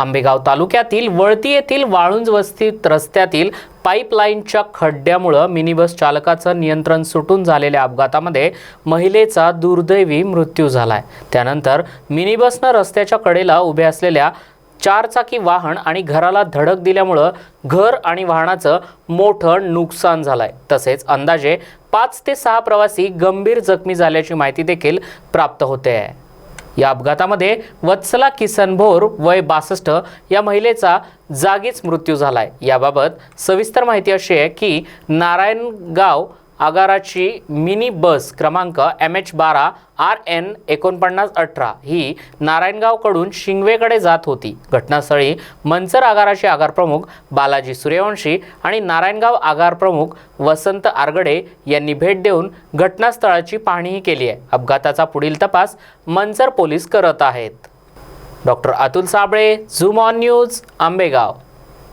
आंबेगाव तालुक्यातील वळती येथील वाळुंज वस्तीत रस्त्यातील पाईपलाईनच्या खड्ड्यामुळं मिनी बस चालकाचं नियंत्रण सुटून झालेल्या अपघातामध्ये महिलेचा दुर्दैवी मृत्यू झालाय. त्यानंतर मिनीबसनं रस्त्याच्या कडेला उभे असलेल्या चारचाकी वाहन आणि घराला धडक दिल्यामुळं घर आणि वाहनाचं मोठं नुकसान झालंय. तसेच अंदाजे पाच ते सहा प्रवासी गंभीर जखमी झाल्याची माहिती देखील प्राप्त होते आहे. या अपघातामध्ये वत्सला किसन भोर वय बासष्ट या महिलेचा जागीच मृत्यू झालाय. याबाबत सविस्तर माहिती अशी आहे की नारायणगाव आगाराची मिनी बस क्रमांक एम एच बारा आर एन एकोणपन्नास अठरा ही नारायणगावकडून शिंगवेकडे जात होती. घटनास्थळी मंचर आगाराचे आगार प्रमुख बालाजी सूर्यवंशी आणि नारायणगाव आगार प्रमुख वसंत आरगडे यांनी भेट देऊन घटनास्थळाची पाहणीही केली आहे. अपघाताचा पुढील तपास मंचर पोलीस करत आहेत. Doctor Atul Sable zoom on news Ambegaon.